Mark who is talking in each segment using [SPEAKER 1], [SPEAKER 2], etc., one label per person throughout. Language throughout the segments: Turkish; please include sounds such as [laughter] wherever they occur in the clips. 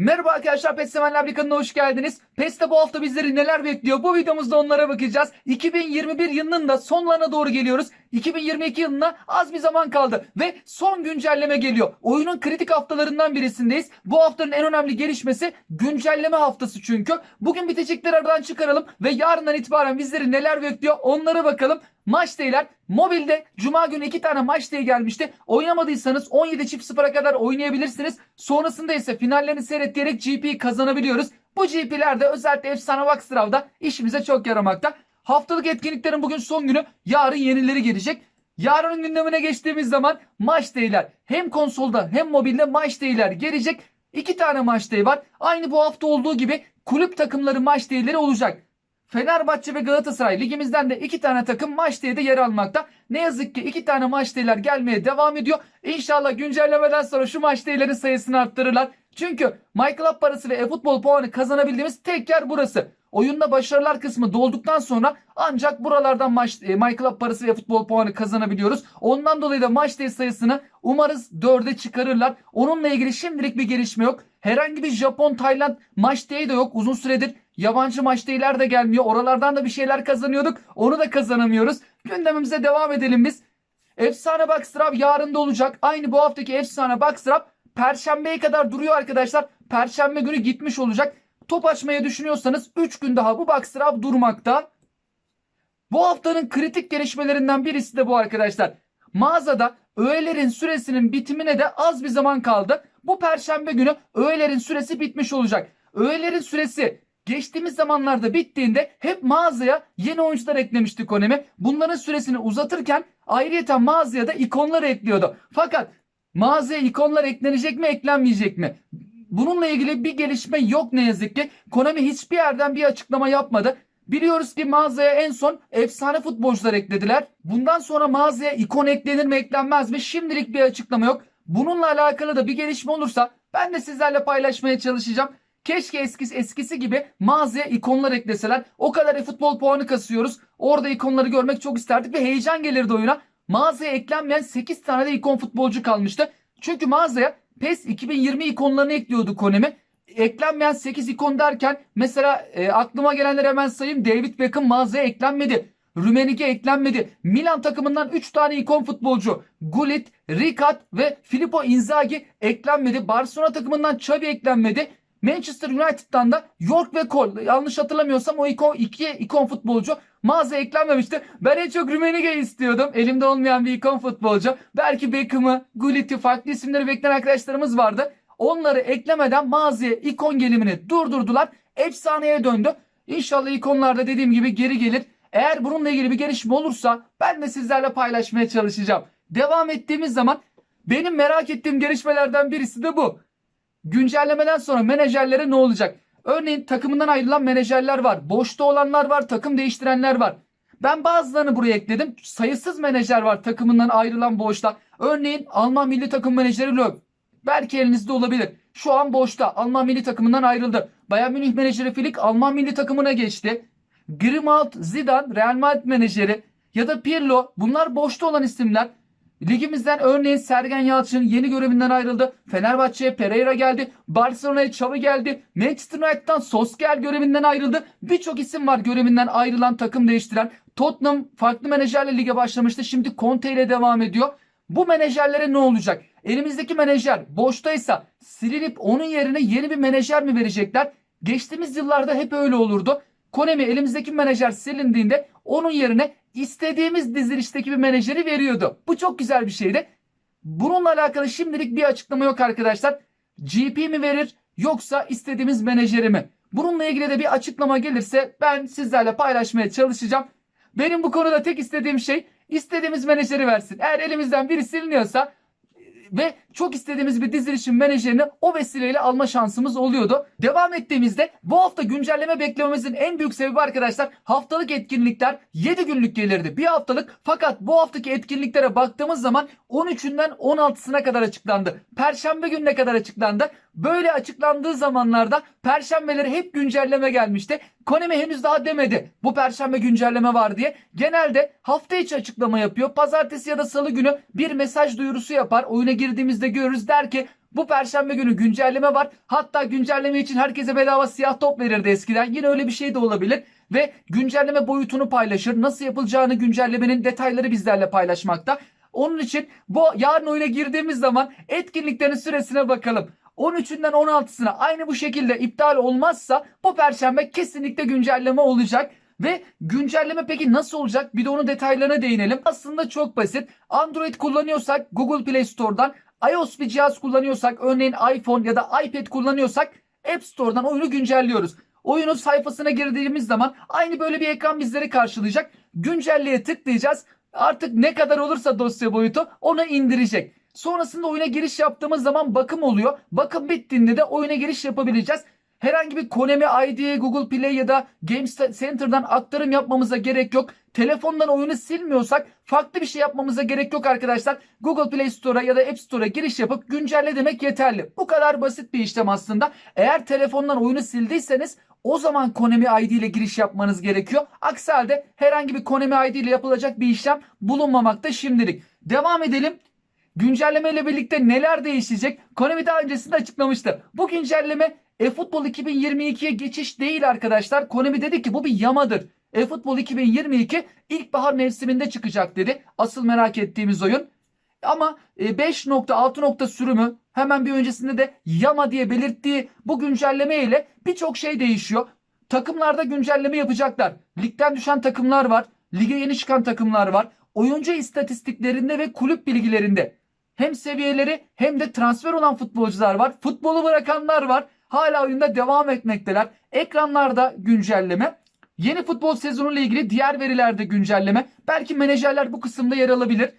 [SPEAKER 1] Merhaba arkadaşlar PES Sevenler bir kanalına hoş geldiniz. PES'te bu hafta bizleri neler bekliyor? Bu videomuzda onlara bakacağız. 2021 yılının da sonlarına doğru geliyoruz. 2022 yılına az bir zaman kaldı ve son güncelleme geliyor. Oyunun kritik haftalarından birisindeyiz. Bu haftanın en önemli gelişmesi güncelleme haftası çünkü. Bugün bitecekleri aradan çıkaralım ve yarından itibaren bizleri neler bekliyor onlara bakalım. Maç değiller. Mobilde Cuma günü iki tane maç diye gelmişti. Oynamadıysanız 17 çift sıfıra kadar oynayabilirsiniz. Sonrasında ise finallerini seyretleyerek GP kazanabiliyoruz. Bu GP'ler de özellikle Efsane Vaxtrav'da işimize çok yaramakta. Haftalık etkinliklerin bugün son günü. Yarın yenileri gelecek. Yarının gündemine geçtiğimiz zaman maç değiller. Hem konsolda hem mobilde maç değiller gelecek. İki tane maç deği var. Aynı bu hafta olduğu gibi kulüp takımları maç değilleri olacak. Fenerbahçe ve Galatasaray ligimizden de iki tane takım maç diye de yer almakta. Ne yazık ki iki tane maç değiller gelmeye devam ediyor. İnşallah güncellemeden sonra şu maç değillerin sayısını arttırırlar. Çünkü MyClub parası ve eFootball puanı kazanabildiğimiz tek yer burası. Oyunda başarılar kısmı dolduktan sonra ancak buralardan maç, e, MyClub parası ve futbol puanı kazanabiliyoruz. Ondan dolayı da maç day sayısını umarız 4'e çıkarırlar. Onunla ilgili şimdilik bir gelişme yok. Herhangi bir Japon, Tayland maç de yok. Uzun süredir yabancı maç day'ler de gelmiyor. Oralardan da bir şeyler kazanıyorduk. Onu da kazanamıyoruz. Gündemimize devam edelim biz. Efsane Boxtrap yarın da olacak. Aynı bu haftaki Efsane Boxtrap Perşembeye kadar duruyor arkadaşlar. Perşembe günü gitmiş olacak. Top açmaya düşünüyorsanız 3 gün daha bu Boxtrap durmakta. Bu haftanın kritik gelişmelerinden birisi de bu arkadaşlar. Mağazada öğelerin süresinin bitimine de az bir zaman kaldı. Bu perşembe günü öğelerin süresi bitmiş olacak. Öğelerin süresi geçtiğimiz zamanlarda bittiğinde hep mağazaya yeni oyuncular eklemişti Konemi. Bunların süresini uzatırken ayrıyeten mağazaya da ikonlar ekliyordu. Fakat mağazaya ikonlar eklenecek mi eklenmeyecek mi? Bununla ilgili bir gelişme yok ne yazık ki. Konami hiçbir yerden bir açıklama yapmadı. Biliyoruz ki mağazaya en son efsane futbolcular eklediler. Bundan sonra mağazaya ikon eklenir mi eklenmez mi? Şimdilik bir açıklama yok. Bununla alakalı da bir gelişme olursa ben de sizlerle paylaşmaya çalışacağım. Keşke eskisi, eskisi gibi mağazaya ikonlar ekleseler. O kadar e futbol puanı kasıyoruz. Orada ikonları görmek çok isterdik ve heyecan gelirdi oyuna. Mağazaya eklenmeyen 8 tane de ikon futbolcu kalmıştı. Çünkü mağazaya PES 2020 ikonlarını ekliyordu Konemi. Eklenmeyen 8 ikon derken mesela e, aklıma gelenleri hemen sayayım. David Beckham mağazaya eklenmedi. Rumenige eklenmedi. Milan takımından 3 tane ikon futbolcu Gullit, Rikat ve Filippo Inzaghi eklenmedi. Barcelona takımından Xavi eklenmedi. Manchester United'dan da York ve Cole yanlış hatırlamıyorsam o ikon, iki ikon futbolcu mağazaya eklenmemişti. Ben en çok Rummenigge'yi istiyordum. Elimde olmayan bir ikon futbolcu. Belki Beckham'ı, Gullit'i farklı isimleri bekleyen arkadaşlarımız vardı. Onları eklemeden mağazaya ikon gelimini durdurdular. Efsaneye döndü. İnşallah ikonlar da dediğim gibi geri gelir. Eğer bununla ilgili bir gelişme olursa ben de sizlerle paylaşmaya çalışacağım. Devam ettiğimiz zaman benim merak ettiğim gelişmelerden birisi de bu. Güncellemeden sonra menajerlere ne olacak? Örneğin takımından ayrılan menajerler var. Boşta olanlar var, takım değiştirenler var. Ben bazılarını buraya ekledim. Sayısız menajer var takımından ayrılan boşta. Örneğin Alman milli takım menajeri Löw. Belki elinizde olabilir. Şu an boşta. Alman milli takımından ayrıldı. Bayern Münih menajeri Flick Alman milli takımına geçti. Grimald, Zidane Real Madrid menajeri ya da Pirlo bunlar boşta olan isimler. Ligimizden örneğin Sergen Yalçın yeni görevinden ayrıldı. Fenerbahçe'ye Pereira geldi. Barcelona'ya Xavi geldi. Manchester United'dan Solskjaer görevinden ayrıldı. Birçok isim var görevinden ayrılan takım değiştiren. Tottenham farklı menajerle lige başlamıştı. Şimdi Conte ile devam ediyor. Bu menajerlere ne olacak? Elimizdeki menajer boştaysa silinip onun yerine yeni bir menajer mi verecekler? Geçtiğimiz yıllarda hep öyle olurdu. Konemi elimizdeki menajer silindiğinde onun yerine istediğimiz dizilişteki bir menajeri veriyordu. Bu çok güzel bir şeydi. Bununla alakalı şimdilik bir açıklama yok arkadaşlar. GP mi verir yoksa istediğimiz menajeri mi? Bununla ilgili de bir açıklama gelirse ben sizlerle paylaşmaya çalışacağım. Benim bu konuda tek istediğim şey istediğimiz menajeri versin. Eğer elimizden biri siliniyorsa ve çok istediğimiz bir dizilişin menajerini o vesileyle alma şansımız oluyordu. Devam ettiğimizde bu hafta güncelleme beklememizin en büyük sebebi arkadaşlar haftalık etkinlikler 7 günlük gelirdi. Bir haftalık fakat bu haftaki etkinliklere baktığımız zaman 13'ünden 16'sına kadar açıklandı. Perşembe gününe kadar açıklandı. Böyle açıklandığı zamanlarda perşembeleri hep güncelleme gelmişti. Konemi henüz daha demedi bu perşembe güncelleme var diye. Genelde hafta içi açıklama yapıyor. Pazartesi ya da salı günü bir mesaj duyurusu yapar. Oyuna girdiğimizde görürüz der ki Bu perşembe günü güncelleme var. Hatta güncelleme için herkese bedava siyah top verirdi eskiden. Yine öyle bir şey de olabilir. Ve güncelleme boyutunu paylaşır. Nasıl yapılacağını güncellemenin detayları bizlerle paylaşmakta. Onun için bu yarın oyuna girdiğimiz zaman etkinliklerin süresine bakalım. 13'ünden 16'sına aynı bu şekilde iptal olmazsa bu perşembe kesinlikle güncelleme olacak. Ve güncelleme peki nasıl olacak? Bir de onun detaylarına değinelim. Aslında çok basit. Android kullanıyorsak Google Play Store'dan, iOS bir cihaz kullanıyorsak örneğin iPhone ya da iPad kullanıyorsak App Store'dan oyunu güncelliyoruz. Oyunun sayfasına girdiğimiz zaman aynı böyle bir ekran bizleri karşılayacak. Güncelleye tıklayacağız. Artık ne kadar olursa dosya boyutu onu indirecek. Sonrasında oyuna giriş yaptığımız zaman bakım oluyor. Bakım bittiğinde de oyuna giriş yapabileceğiz. Herhangi bir Konami ID'ye Google Play ya da Games Center'dan aktarım yapmamıza gerek yok. Telefondan oyunu silmiyorsak farklı bir şey yapmamıza gerek yok arkadaşlar. Google Play Store'a ya da App Store'a giriş yapıp güncelle demek yeterli. Bu kadar basit bir işlem aslında. Eğer telefondan oyunu sildiyseniz o zaman Konami ID ile giriş yapmanız gerekiyor. Aksi halde herhangi bir Konami ID ile yapılacak bir işlem bulunmamakta şimdilik. Devam edelim. Güncelleme ile birlikte neler değişecek? Konami daha öncesinde açıklamıştı. Bu güncelleme eFootball 2022'ye geçiş değil arkadaşlar. Konami dedi ki bu bir yamadır. eFootball 2022 ilkbahar mevsiminde çıkacak dedi. Asıl merak ettiğimiz oyun. Ama e, 5.6 nokta sürümü hemen bir öncesinde de Yama diye belirttiği bu güncelleme ile birçok şey değişiyor. Takımlarda güncelleme yapacaklar. Ligden düşen takımlar var. Lige yeni çıkan takımlar var. Oyuncu istatistiklerinde ve kulüp bilgilerinde hem seviyeleri hem de transfer olan futbolcular var. Futbolu bırakanlar var. Hala oyunda devam etmekteler. Ekranlarda güncelleme. Yeni futbol sezonu ile ilgili diğer verilerde güncelleme. Belki menajerler bu kısımda yer alabilir.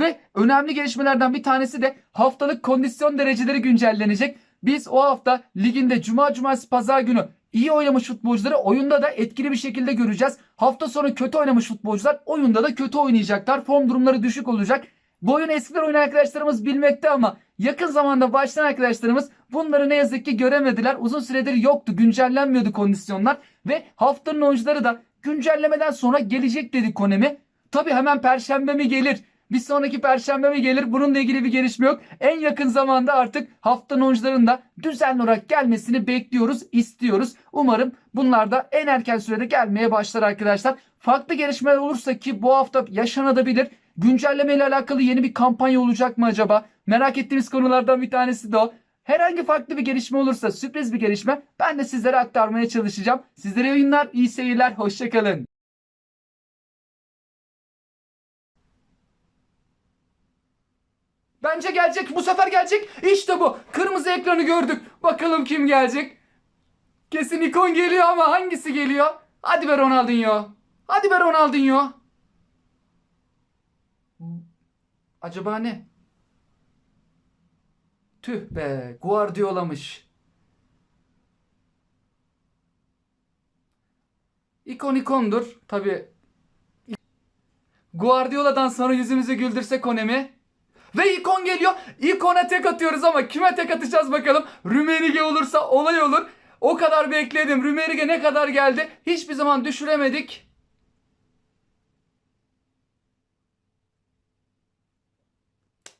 [SPEAKER 1] Ve önemli gelişmelerden bir tanesi de haftalık kondisyon dereceleri güncellenecek. Biz o hafta liginde cuma cumartesi pazar günü iyi oynamış futbolcuları oyunda da etkili bir şekilde göreceğiz. Hafta sonu kötü oynamış futbolcular oyunda da kötü oynayacaklar. Form durumları düşük olacak. Bu oyunu eskiden oynayan arkadaşlarımız bilmekte ama yakın zamanda başlayan arkadaşlarımız bunları ne yazık ki göremediler. Uzun süredir yoktu. Güncellenmiyordu kondisyonlar. Ve haftanın oyuncuları da güncellemeden sonra gelecek dedi Konemi. Tabi hemen perşembe mi gelir? Bir sonraki perşembe mi gelir? Bununla ilgili bir gelişme yok. En yakın zamanda artık haftanın oyuncuların da düzenli olarak gelmesini bekliyoruz, istiyoruz. Umarım bunlar da en erken sürede gelmeye başlar arkadaşlar. Farklı gelişmeler olursa ki bu hafta yaşanabilir. Güncelleme ile alakalı yeni bir kampanya olacak mı acaba? Merak ettiğimiz konulardan bir tanesi de o. Herhangi farklı bir gelişme olursa sürpriz bir gelişme ben de sizlere aktarmaya çalışacağım. Sizlere oyunlar, iyi seyirler, hoşçakalın. Bence gelecek. Bu sefer gelecek. İşte bu. Kırmızı ekranı gördük. Bakalım kim gelecek. Kesin ikon geliyor ama hangisi geliyor? Hadi be Ronaldinho. Hadi be Ronaldinho. Acaba ne? Tüh be. Guardiola'mış. İkon ikondur. Tabi. Guardiola'dan sonra yüzümüzü güldürse Konemi. Ve ikon geliyor. İkona tek atıyoruz ama kime tek atacağız bakalım. Rümenige olursa olay olur. O kadar bekledim. Rümenige ne kadar geldi? Hiçbir zaman düşüremedik.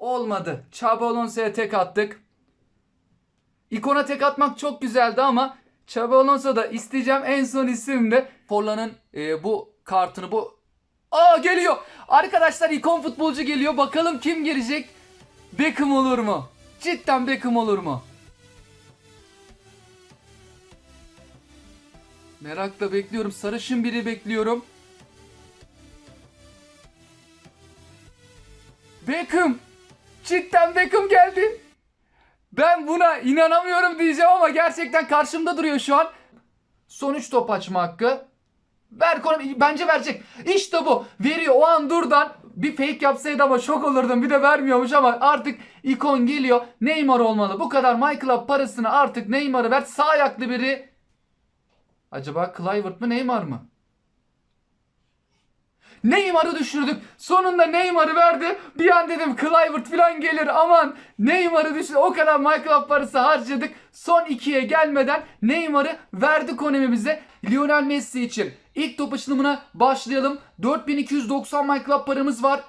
[SPEAKER 1] Olmadı. Xabi tek attık. İkona tek atmak çok güzeldi ama Xabi da isteyeceğim en son isim de Forlan'ın e, bu kartını bu Aa geliyor. Arkadaşlar ikon futbolcu geliyor. Bakalım kim gelecek? Beckham olur mu? Cidden Beckham olur mu? Merakla bekliyorum. Sarışın biri bekliyorum. Beckham. Cidden Beckham geldi. Ben buna inanamıyorum diyeceğim ama gerçekten karşımda duruyor şu an. Son 3 top açma hakkı. Ver konu bence verecek. İşte bu. Veriyor o an durdan bir fake yapsaydı ama şok olurdum. Bir de vermiyormuş ama artık ikon geliyor. Neymar olmalı. Bu kadar Michael'a parasını artık Neymar'ı ver. Sağ ayaklı biri. Acaba Clivert mı Neymar mı? Neymar'ı düşürdük. Sonunda Neymar'ı verdi. Bir an dedim Clivert falan gelir. Aman Neymar'ı düşürdük. O kadar Michael parası harcadık. Son ikiye gelmeden Neymar'ı verdi Konemi bize. Lionel Messi için ilk top açılımına başlayalım. 4290 Michael paramız var.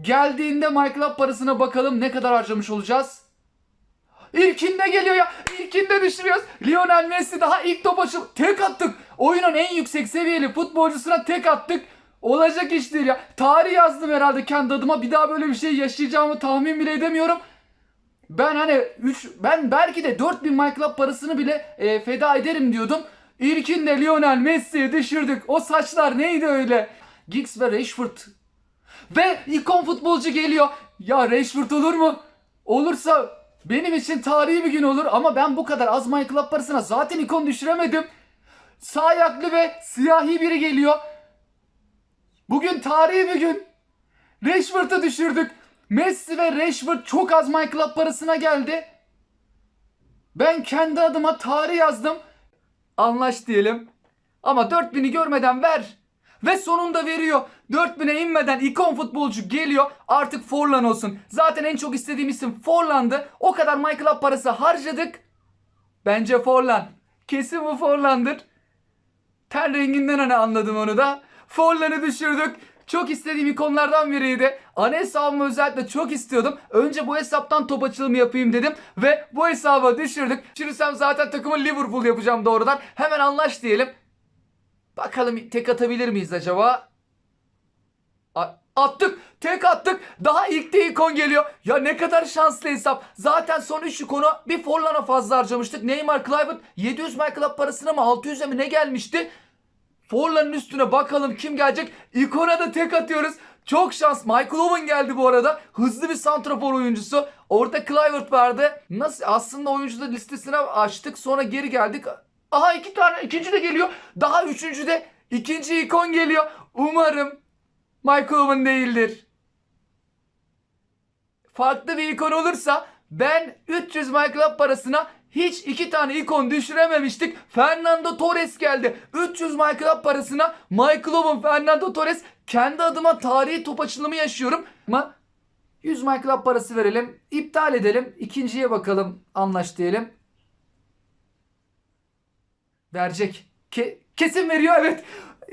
[SPEAKER 1] Geldiğinde Michael parasına bakalım ne kadar harcamış olacağız. İlkinde geliyor ya. İlkinde düşürüyoruz. Lionel Messi daha ilk top açıl. Tek attık. Oyunun en yüksek seviyeli futbolcusuna tek attık. Olacak iş değil ya. Tarih yazdım herhalde kendi adıma. Bir daha böyle bir şey yaşayacağımı tahmin bile edemiyorum. Ben hani 3 ben belki de 4000 MyClub parasını bile e, feda ederim diyordum. İlkinde Lionel Messi'yi düşürdük. O saçlar neydi öyle? Giggs ve Rashford. Ve ikon futbolcu geliyor. Ya Rashford olur mu? Olursa benim için tarihi bir gün olur ama ben bu kadar az MyClub parasına zaten ikon düşüremedim. Sağ ayaklı ve siyahi biri geliyor. Bugün tarihi bir gün. Rashford'u düşürdük. Messi ve Rashford çok az My Club parasına geldi. Ben kendi adıma tarih yazdım. Anlaş diyelim. Ama 4000'i görmeden ver. Ve sonunda veriyor. 4000'e inmeden ikon futbolcu geliyor. Artık Forlan olsun. Zaten en çok istediğim isim Forlan'dı. O kadar My Club parası harcadık. Bence Forlan. Kesin bu Forlan'dır. Ten renginden hani anladım onu da. Forlan'ı düşürdük. Çok istediğim ikonlardan biriydi. Ana hesabımı özellikle çok istiyordum. Önce bu hesaptan top açılımı yapayım dedim. Ve bu hesaba düşürdük. Düşürürsem zaten takımı Liverpool yapacağım doğrudan. Hemen anlaş diyelim. Bakalım tek atabilir miyiz acaba? Attık. Tek attık. Daha ilk de ikon geliyor. Ya ne kadar şanslı hesap. Zaten son 3 ikonu bir Forlan'a fazla harcamıştık. Neymar, Kluivert 700 My Club parasına mı 600'e mi ne gelmişti? Forlan'ın üstüne bakalım kim gelecek. İkona da tek atıyoruz. Çok şans. Michael Owen geldi bu arada. Hızlı bir santrafor oyuncusu. Orada Kluivert vardı. Nasıl aslında oyuncu listesine açtık. Sonra geri geldik. Aha iki tane. ikinci de geliyor. Daha üçüncü de ikinci ikon geliyor. Umarım Michael Owen değildir. Farklı bir ikon olursa ben 300 My Club parasına hiç iki tane ikon düşürememiştik. Fernando Torres geldi. 300 My Club parasına Michael Owen, Fernando Torres kendi adıma tarihi top açılımı yaşıyorum. Ama 100 My Club parası verelim. iptal edelim. İkinciye bakalım. Anlaş diyelim. Verecek. Ke- kesin veriyor evet.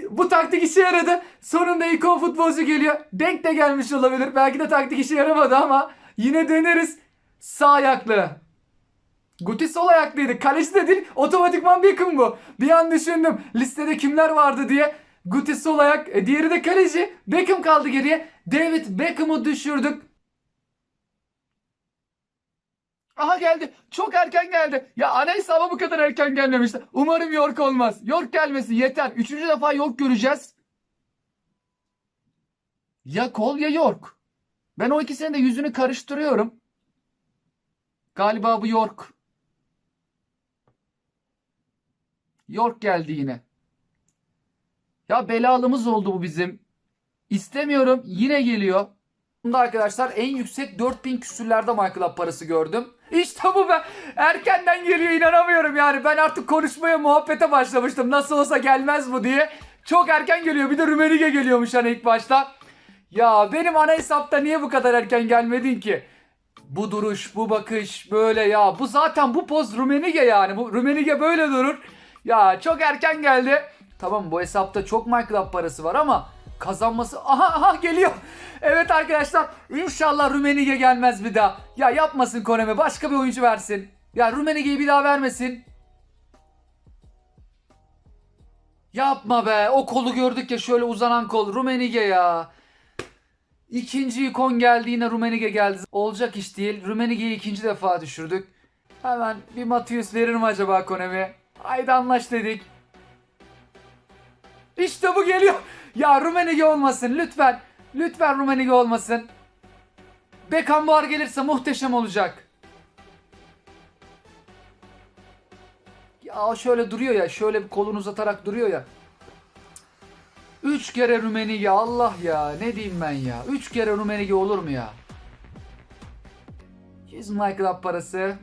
[SPEAKER 1] Bu taktik işe yaradı. Sonunda ikon futbolcu geliyor. Denk de gelmiş olabilir. Belki de taktik işe yaramadı ama yine deneriz. Sağ ayaklı. Guti sol ayaklıydı. Kaleci de değil. Otomatikman Beckham bu. Bir an düşündüm. Listede kimler vardı diye. Guti sol ayak. E, diğeri de kaleci. Beckham kaldı geriye. David Beckham'ı düşürdük. Aha geldi. Çok erken geldi. Ya ana hesaba bu kadar erken gelmemişti. Umarım York olmaz. York gelmesi yeter. Üçüncü defa York göreceğiz. Ya Kol ya York. Ben o ikisinin de yüzünü karıştırıyorum. Galiba bu York. York geldi yine. Ya belalımız oldu bu bizim. İstemiyorum. Yine geliyor. Bunda arkadaşlar en yüksek 4000 küsürlerde Michael parası gördüm. İşte bu be. Erkenden geliyor inanamıyorum yani. Ben artık konuşmaya muhabbete başlamıştım. Nasıl olsa gelmez bu diye. Çok erken geliyor. Bir de Rümenige geliyormuş hani ilk başta. Ya benim ana hesapta niye bu kadar erken gelmedin ki? Bu duruş, bu bakış böyle ya. Bu zaten bu poz Rumenige yani. Bu Rumenige böyle durur. Ya çok erken geldi. Tamam bu hesapta çok MyClub parası var ama kazanması... Aha aha geliyor. Evet arkadaşlar inşallah Rumenige gelmez bir daha. Ya yapmasın Konemi başka bir oyuncu versin. Ya Rumenige'yi bir daha vermesin. Yapma be o kolu gördük ya şöyle uzanan kol Rumenige ya. İkinci ikon geldi yine Rumenige geldi. Olacak iş değil. Rumenige'yi ikinci defa düşürdük. Hemen bir Matius verir mi acaba Konemi? Haydi anlaş dedik. İşte bu geliyor. [laughs] Ya Rumenige olmasın lütfen. Lütfen Rumenige olmasın. Beckenbauer gelirse muhteşem olacak. Ya şöyle duruyor ya. Şöyle bir kolunu uzatarak duruyor ya. Üç kere Rumenige Allah ya. Ne diyeyim ben ya. Üç kere Rumenige olur mu ya? 100 My Club parası.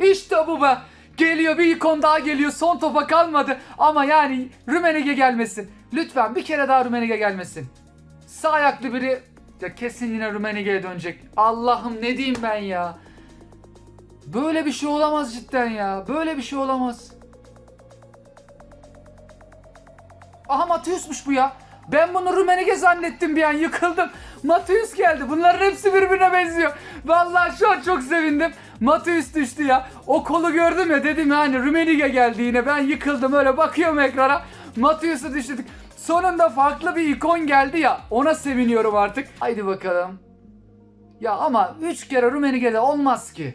[SPEAKER 1] İşte bu be. Geliyor bir ikon daha geliyor. Son topa kalmadı. Ama yani Rumenige gelmesin. Lütfen bir kere daha Rumenige gelmesin. Sağ ayaklı biri ya kesin yine Rumenige'ye dönecek. Allah'ım ne diyeyim ben ya. Böyle bir şey olamaz cidden ya. Böyle bir şey olamaz. Aha Matius'muş bu ya. Ben bunu Rumenige zannettim bir an yıkıldım. Matius geldi. Bunların hepsi birbirine benziyor. Vallahi şu an çok sevindim. Matius düştü ya. O kolu gördüm ya dedim yani Rumenige geldi yine. Ben yıkıldım öyle bakıyorum ekrana. Matius'u düşürdük. Sonunda farklı bir ikon geldi ya. Ona seviniyorum artık. Haydi bakalım. Ya ama 3 kere Rumenige'de olmaz ki.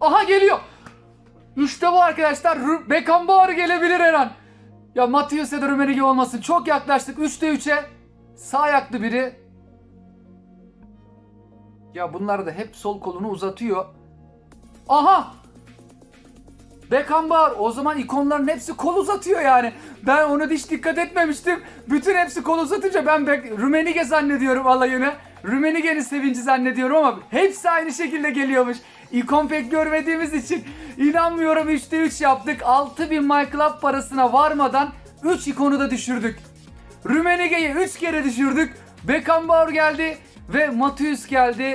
[SPEAKER 1] Aha geliyor. İşte bu arkadaşlar. Ru- Beckenbauer gelebilir her an. Ya Matius ya da Rumenige olmasın. Çok yaklaştık. 3'te 3'e. Sağ ayaklı biri. Ya bunlar da hep sol kolunu uzatıyor. Aha! Beckenbauer. O zaman ikonların hepsi kol uzatıyor yani. Ben onu hiç dikkat etmemiştim. Bütün hepsi kol uzatınca ben Be- Rumenige zannediyorum alayını. Rumenige'nin sevinci zannediyorum ama hepsi aynı şekilde geliyormuş. İkon pek görmediğimiz için inanmıyorum 3'te 3 yaptık. 6000 MyClub parasına varmadan 3 ikonu da düşürdük. Rumenige'yi 3 kere düşürdük. Beckenbauer geldi ve Matius geldi.